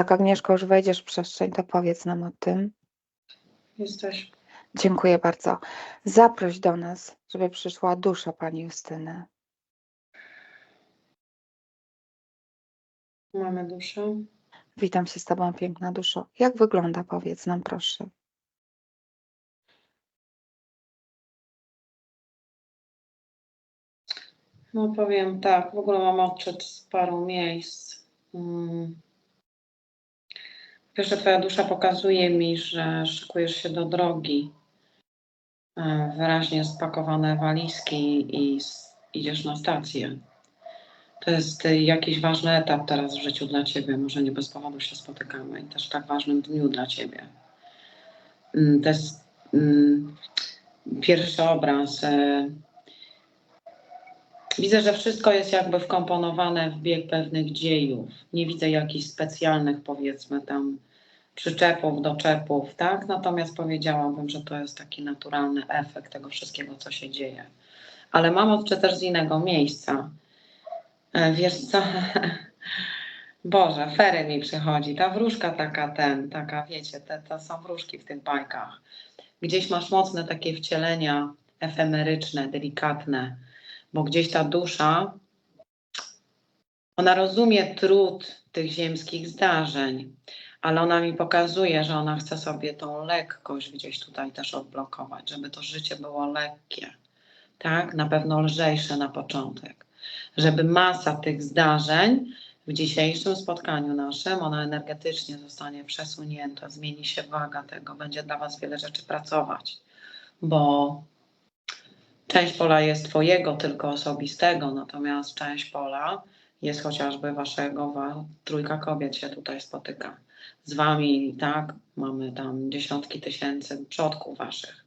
Jak Agnieszko już wejdziesz w przestrzeń, to powiedz nam o tym. Jesteś. Dziękuję bardzo. Zaproś do nas, żeby przyszła dusza pani Justyny. Mamy duszę. Witam się z tobą, piękna duszo. Jak wygląda? Powiedz nam, proszę. No powiem tak, w ogóle mam odczyt z paru miejsc. Mm. Pierwsze, twoja dusza pokazuje mi, że szykujesz się do drogi. E, Wyraźnie spakowane walizki i idziesz na stację. To jest y, jakiś ważny etap teraz w życiu dla ciebie. Może nie bez powodu się spotykamy i też w tak ważnym dniu dla ciebie. Mm, To jest mm, pierwszy obraz. Widzę, że wszystko jest jakby wkomponowane w bieg pewnych dziejów. Nie widzę jakichś specjalnych, powiedzmy, tam przyczepów, doczepów, tak? Natomiast powiedziałabym, że to jest taki naturalny efekt tego wszystkiego, co się dzieje. Ale mam odczyt też z innego miejsca. E, Wiesz co? Boże, fery mi przychodzi. Ta wróżka taka ten, taka wiecie, te, to są wróżki w tych bajkach. Gdzieś masz mocne takie wcielenia efemeryczne, delikatne bo gdzieś ta dusza, ona rozumie trud tych ziemskich zdarzeń, ale ona mi pokazuje, że ona chce sobie tą lekkość gdzieś tutaj też odblokować, żeby to życie było lekkie, tak? Na pewno lżejsze na początek, żeby masa tych zdarzeń w dzisiejszym spotkaniu naszym, ona energetycznie zostanie przesunięta, zmieni się waga tego, będzie dla Was wiele rzeczy pracować, bo Część pola jest Twojego, tylko osobistego, natomiast część pola jest chociażby Waszego, wa, trójka kobiet się tutaj spotyka. Z Wami, tak, mamy tam dziesiątki tysięcy przodków Waszych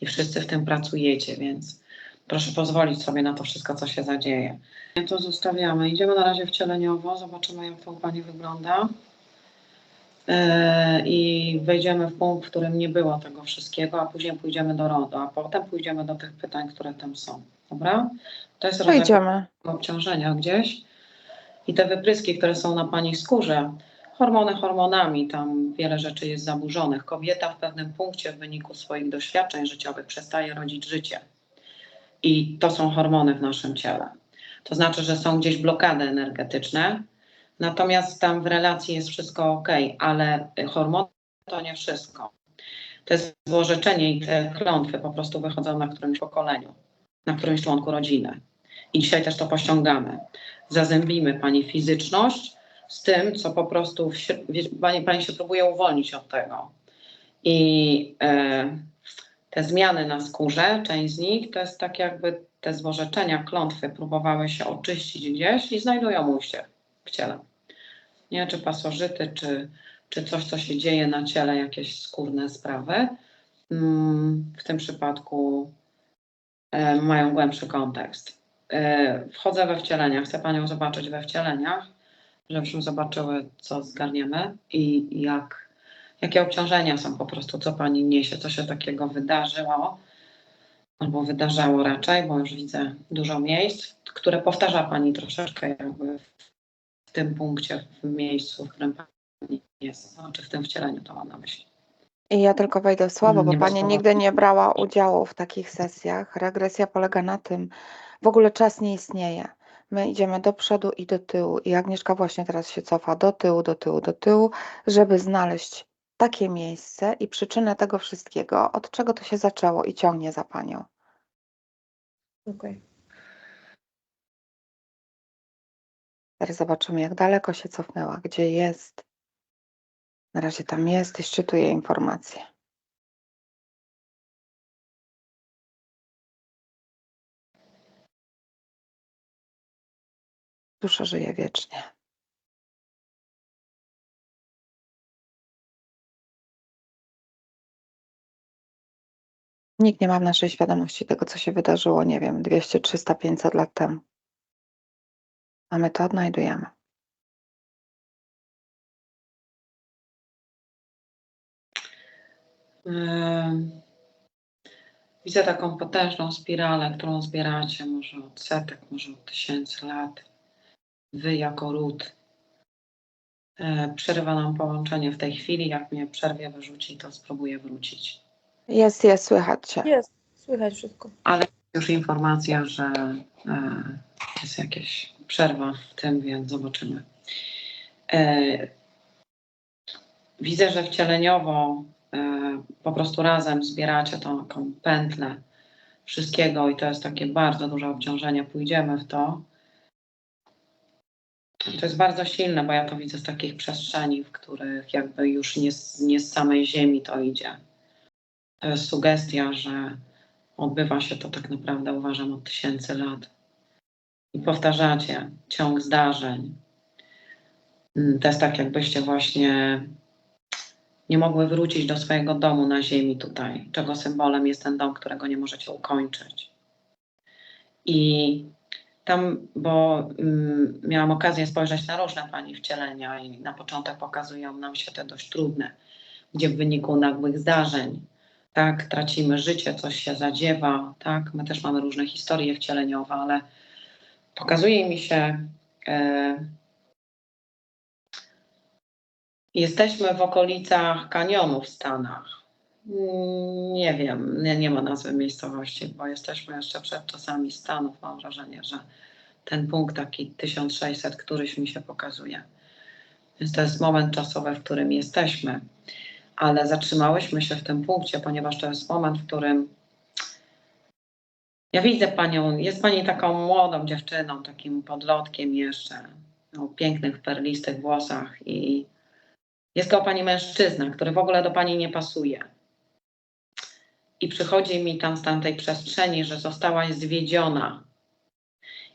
i wszyscy w tym pracujecie, więc proszę pozwolić sobie na to wszystko, co się zadzieje. To zostawiamy. Idziemy na razie wcieleniowo, zobaczymy, jak to u Pani wygląda. Yy, i wejdziemy w punkt, w którym nie było tego wszystkiego, a później pójdziemy do RODO, a potem pójdziemy do tych pytań, które tam są. Dobra? To jest rodzaj obciążenia gdzieś. I te wypryski, które są na Pani skórze, hormony hormonami, tam wiele rzeczy jest zaburzonych. Kobieta w pewnym punkcie w wyniku swoich doświadczeń życiowych przestaje rodzić życie. I to są hormony w naszym ciele. To znaczy, że są gdzieś blokady energetyczne, natomiast tam w relacji jest wszystko ok, ale hormony to nie wszystko. To jest złożeczenie i te klątwy po prostu wychodzą na którymś pokoleniu, na którymś członku rodziny. I dzisiaj też to pościągamy. Zazębimy Pani fizyczność z tym, co po prostu pani, pani się próbuje uwolnić od tego. I e, te zmiany na skórze, część z nich, to jest tak jakby te złożeczenia, klątwy próbowały się oczyścić gdzieś i znajdują ujście w ciele. Nie, czy pasożyty, czy, czy coś, co się dzieje na ciele, jakieś skórne sprawy. Mm, W tym przypadku e, mają głębszy kontekst. E, Wchodzę we wcielenia, chcę Panią zobaczyć we wcieleniach, żebyśmy zobaczyły, co zgarniemy i jak, jakie obciążenia są po prostu, co Pani niesie, co się takiego wydarzyło, albo wydarzało raczej, bo już widzę dużo miejsc, które powtarza Pani troszeczkę jakby w tym punkcie, w miejscu, w którym Pani jest, znaczy w tym wcieleniu to mam na myśli. I ja tylko wejdę w słowo, bo Nie pani słowa. nigdy nie brała udziału w takich sesjach. Regresja polega na tym, w ogóle czas nie istnieje. My idziemy do przodu i do tyłu. I Agnieszka właśnie teraz się cofa do tyłu, do tyłu, do tyłu, żeby znaleźć takie miejsce i przyczynę tego wszystkiego, od czego to się zaczęło i ciągnie za panią. Okej. Teraz zobaczymy, jak daleko się cofnęła, gdzie jest. Na razie tam jest i szczytuje informacje. Dusza żyje wiecznie. Nikt nie ma w naszej świadomości tego, co się wydarzyło, nie wiem, 200, 300, 500 lat temu. A my to odnajdujemy. Em, Widzę taką potężną spiralę, którą zbieracie może od setek, może od tysięcy lat. Wy jako ród. E, Przerywa nam połączenie w tej chwili. Jak mnie przerwie, wyrzuci, to spróbuję wrócić. Jest, jest, słychać cię. Jest, słychać wszystko. Już informacja, że e, jest jakaś przerwa w tym, więc zobaczymy. E, Widzę, że wcieleniowo e, po prostu razem zbieracie tą taką pętlę wszystkiego i to jest takie bardzo duże obciążenie. Pójdziemy w to. To jest bardzo silne, bo ja to widzę z takich przestrzeni, w których jakby już nie z, nie z samej ziemi to idzie. To jest sugestia, że odbywa się to tak naprawdę, uważam, od tysięcy lat. I powtarzacie ciąg zdarzeń. Mm, To jest tak, jakbyście właśnie nie mogły wrócić do swojego domu na ziemi tutaj, czego symbolem jest ten dom, którego nie możecie ukończyć. I tam, bo mm, miałam okazję spojrzeć na różne pani wcielenia i na początek pokazują nam się te dość trudne, gdzie w wyniku nagłych zdarzeń, tak, tracimy życie, coś się zadziewa, tak, my też mamy różne historie wcieleniowe, ale pokazuje mi się, e, jesteśmy w okolicach kanionu w Stanach. Nie wiem, nie, nie ma nazwy miejscowości, bo jesteśmy jeszcze przed czasami Stanów. Mam wrażenie, że ten punkt taki 1600, któryś mi się pokazuje. Więc to jest moment czasowy, w którym jesteśmy. Ale zatrzymałyśmy się w tym punkcie, ponieważ to jest moment, w którym ja widzę panią, jest pani taką młodą dziewczyną, takim podlotkiem jeszcze, o pięknych, perlistych włosach i jest to pani mężczyzna, który w ogóle do pani nie pasuje. I przychodzi mi tam z tamtej przestrzeni, że zostałaś zwiedziona.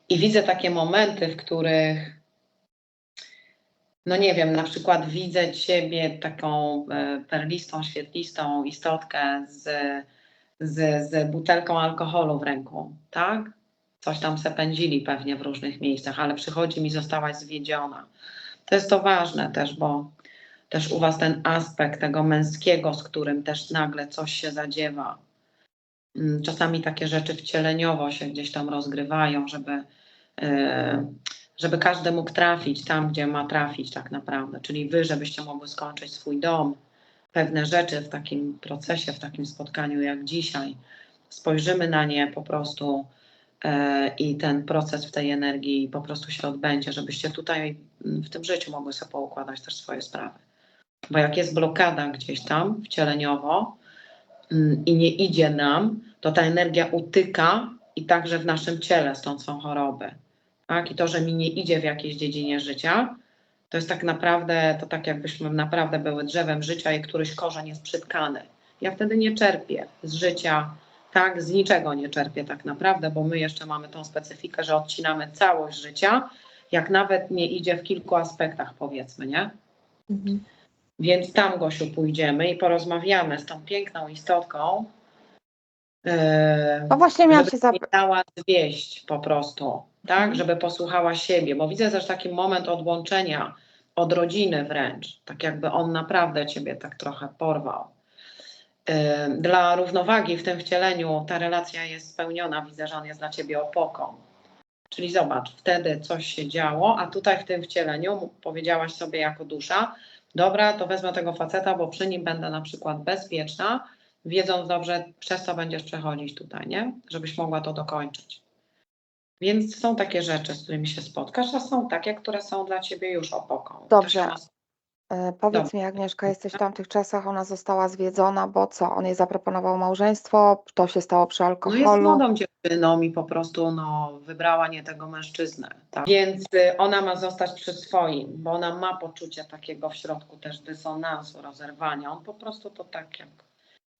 I widzę takie momenty, w których, no nie wiem, na przykład widzę ciebie taką e, perlistą, świetlistą istotkę z, z, z butelką alkoholu w ręku, tak? Coś tam se pędzili pewnie w różnych miejscach, ale przychodzi mi, zostałaś zwiedziona. To jest to ważne też, bo też u Was ten aspekt tego męskiego, z którym też nagle coś się zadziewa. Mm, Czasami takie rzeczy wcieleniowo się gdzieś tam rozgrywają, żeby, e, żeby każdy mógł trafić tam, gdzie ma trafić tak naprawdę. Czyli Wy, żebyście mogły skończyć swój dom, pewne rzeczy w takim procesie, w takim spotkaniu jak dzisiaj. Spojrzymy na nie po prostu e, i ten proces w tej energii po prostu się odbędzie, żebyście tutaj mm, w tym życiu mogły sobie poukładać też swoje sprawy. Bo jak jest blokada gdzieś tam wcieleniowo mm, i nie idzie nam, to ta energia utyka i także w naszym ciele, stąd są choroby. Tak? I to, że mi nie idzie w jakiejś dziedzinie życia, to jest tak naprawdę, to tak jakbyśmy naprawdę były drzewem życia i któryś korzeń jest przytkany. Ja wtedy nie czerpię z życia, tak, z niczego nie czerpię tak naprawdę, bo my jeszcze mamy tą specyfikę, że odcinamy całość życia, jak nawet nie idzie w kilku aspektach, powiedzmy, nie? Mhm. Więc tam, Gosiu, pójdziemy i porozmawiamy z tą piękną istotką, yy, No właśnie miałam się zapytać. dała zwieść po prostu, tak? Mhm. Żeby posłuchała siebie, bo widzę też taki moment odłączenia od rodziny wręcz, tak jakby on naprawdę ciebie tak trochę porwał. Dla równowagi w tym wcieleniu ta relacja jest spełniona, widzę, że on jest dla ciebie opoką. Czyli zobacz, wtedy coś się działo, a tutaj w tym wcieleniu powiedziałaś sobie jako dusza, dobra, to wezmę tego faceta, bo przy nim będę na przykład bezpieczna, wiedząc dobrze, przez co będziesz przechodzić tutaj, nie? Żebyś mogła to dokończyć. Więc są takie rzeczy, z którymi się spotkasz, a są takie, które są dla ciebie już opoką. Dobrze. E, Powiedz Dobra. mi, Agnieszka, jesteś w tamtych czasach, ona została zwiedzona, bo co? On jej zaproponował małżeństwo, to się stało przy No jest alkoholu. młodą dziewczyną i po prostu no, wybrała nie tego mężczyznę. Tak? Więc y, ona ma zostać przy swoim, bo ona ma poczucie takiego w środku też dysonansu, rozerwania. On po prostu to tak jak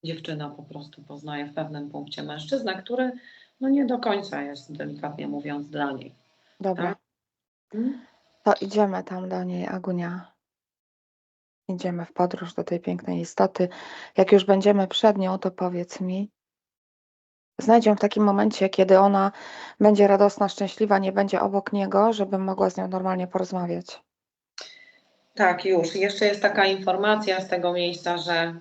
dziewczyna po prostu poznaje w pewnym punkcie mężczyznę, który no nie do końca jest, delikatnie mówiąc, dla niej. Dobra, tak? to idziemy tam do niej, Agunia. Idziemy w podróż do tej pięknej istoty. Jak już będziemy przed nią, to powiedz mi, znajdź ją w takim momencie, kiedy ona będzie radosna, szczęśliwa, nie będzie obok niego, żebym mogła z nią normalnie porozmawiać. Tak, już. Jeszcze jest taka informacja z tego miejsca, że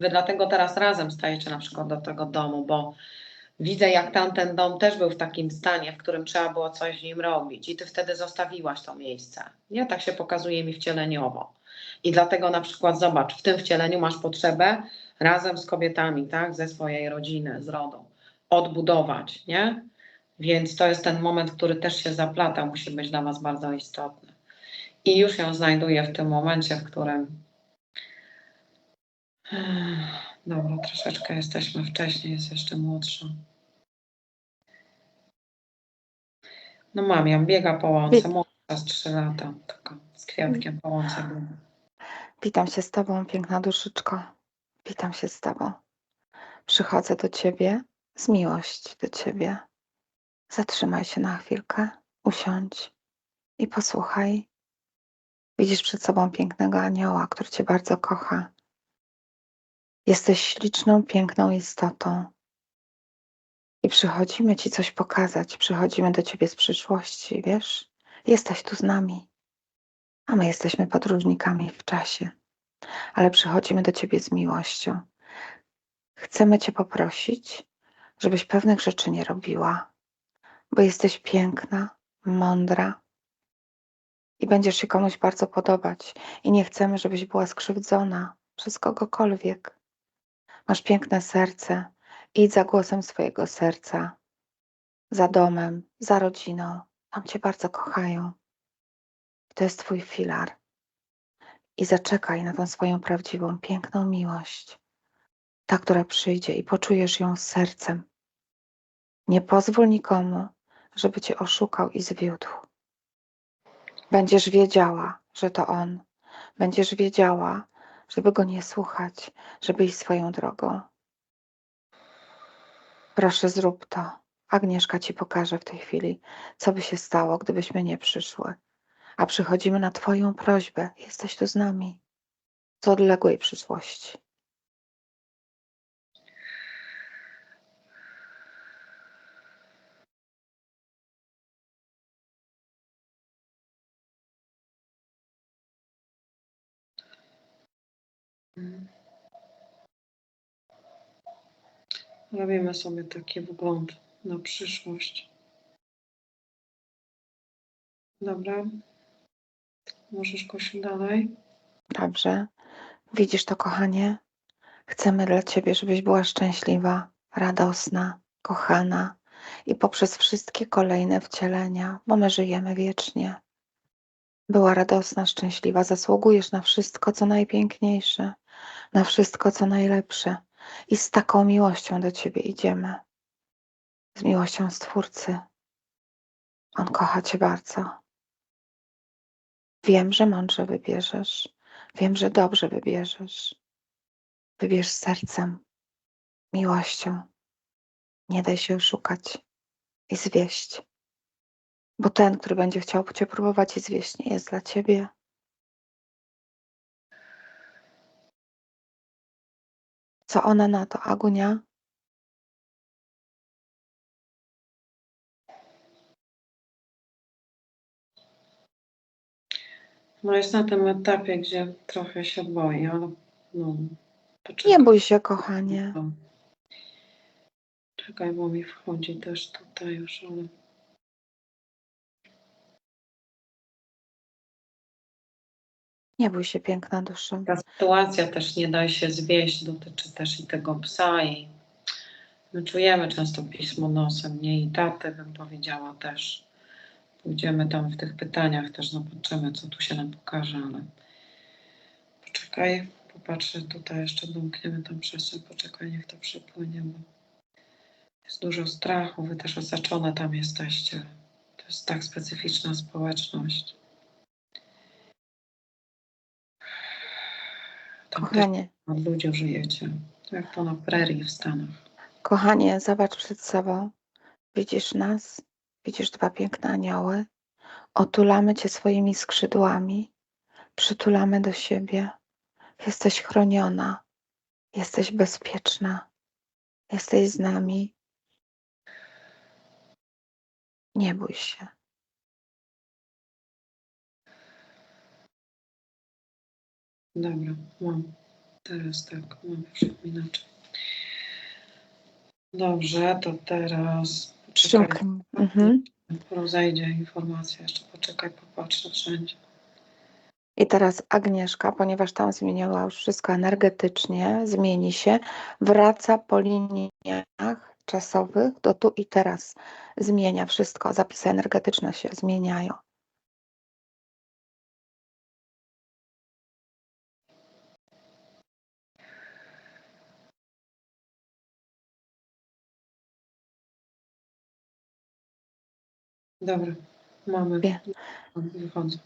wy dlatego teraz razem stajecie na przykład do tego domu, bo Widzę, jak tamten dom też był w takim stanie, w którym trzeba było coś z nim robić, i ty wtedy zostawiłaś to miejsce. Nie tak się pokazuje mi wcieleniowo. I dlatego na przykład zobacz, w tym wcieleniu masz potrzebę razem z kobietami, tak, ze swojej rodziny, z rodą, odbudować, nie? Więc to jest ten moment, który też się zaplata, musi być dla Was bardzo istotny. I już ją znajduję w tym momencie, w którym. Dobra, troszeczkę jesteśmy wcześniej, jest jeszcze młodsza. No mam ją, biega po łące, młodsza z 3 lata, taka z kwiatkiem po łące biega. Witam się z Tobą, piękna duszyczko. Witam się z Tobą. Przychodzę do Ciebie z miłości do Ciebie. Zatrzymaj się na chwilkę, usiądź i posłuchaj. Widzisz przed sobą pięknego anioła, który Cię bardzo kocha. Jesteś śliczną, piękną istotą. I przychodzimy Ci coś pokazać. Przychodzimy do Ciebie z przyszłości, wiesz? Jesteś tu z nami a my jesteśmy podróżnikami w czasie, ale przychodzimy do Ciebie z miłością. Chcemy Cię poprosić, żebyś pewnych rzeczy nie robiła, bo jesteś piękna, mądra i będziesz się komuś bardzo podobać i nie chcemy, żebyś była skrzywdzona przez kogokolwiek. Masz piękne serce, idź za głosem swojego serca, za domem, za rodziną. Tam Cię bardzo kochają. To jest Twój filar. I zaczekaj na tą swoją prawdziwą, piękną miłość. Ta, która przyjdzie i poczujesz ją sercem. Nie pozwól nikomu, żeby Cię oszukał i zwiódł. Będziesz wiedziała, że to On. Będziesz wiedziała, żeby Go nie słuchać, żeby iść swoją drogą. Proszę, zrób to. Agnieszka Ci pokaże w tej chwili, co by się stało, gdybyśmy nie przyszły a przychodzimy na Twoją prośbę. Jesteś tu z nami z odległej przyszłości. Robimy sobie taki wgląd na przyszłość. Dobra. Możesz Kosiu dalej. Dobrze? Widzisz to, kochanie? Chcemy dla Ciebie, żebyś była szczęśliwa, radosna, kochana i poprzez wszystkie kolejne wcielenia, bo my żyjemy wiecznie. Była radosna, szczęśliwa, zasługujesz na wszystko, co najpiękniejsze, na wszystko, co najlepsze. I z taką miłością do Ciebie idziemy. Z miłością Stwórcy. On kocha Cię bardzo. Wiem, że mądrze wybierzesz. Wiem, że dobrze wybierzesz. Wybierz sercem, miłością. Nie daj się oszukać i zwieść. Bo ten, który będzie chciał cię próbować i zwieść, nie jest dla ciebie. Co ona na to, Agunia? No jest na tym etapie, gdzie trochę się boi, ale no. poczekaj. Nie bój się, kochanie. Czekaj, bo mi wchodzi też tutaj już, ale. Nie bój się, piękna dusza. Ta sytuacja też nie da się zwieść, dotyczy też i tego psa i my czujemy często pismo nosem, nie i taty bym powiedziała też. Pójdziemy tam w tych pytaniach, też zobaczymy, co tu się nam pokaże, ale poczekaj, popatrzę tutaj, jeszcze domkniemy tam przestrzeń, poczekaj, niech to przepłynie, bo jest dużo strachu, wy też osaczone tam jesteście. To jest tak specyficzna społeczność. Tam Kochanie, od ludzi żyjecie, jak to na prerii w Stanach. kochanie, zobacz przed sobą. Widzisz nas? Widzisz dwa piękne anioły? Otulamy cię swoimi skrzydłami, przytulamy do siebie. Jesteś chroniona, jesteś bezpieczna, jesteś z nami. Nie bój się. Dobra, mam. Teraz tak, mam już inaczej. Dobrze, to teraz poczekaj. Mhm. rozejdzie informacja. Jeszcze poczekaj, popatrzę wszędzie. I teraz Agnieszka, ponieważ tam zmieniała już wszystko energetycznie, zmieni się, wraca po liniach czasowych do tu i teraz. Zmienia wszystko, zapisy energetyczne się zmieniają. Dobra, mamy. Wie. Wychodzę.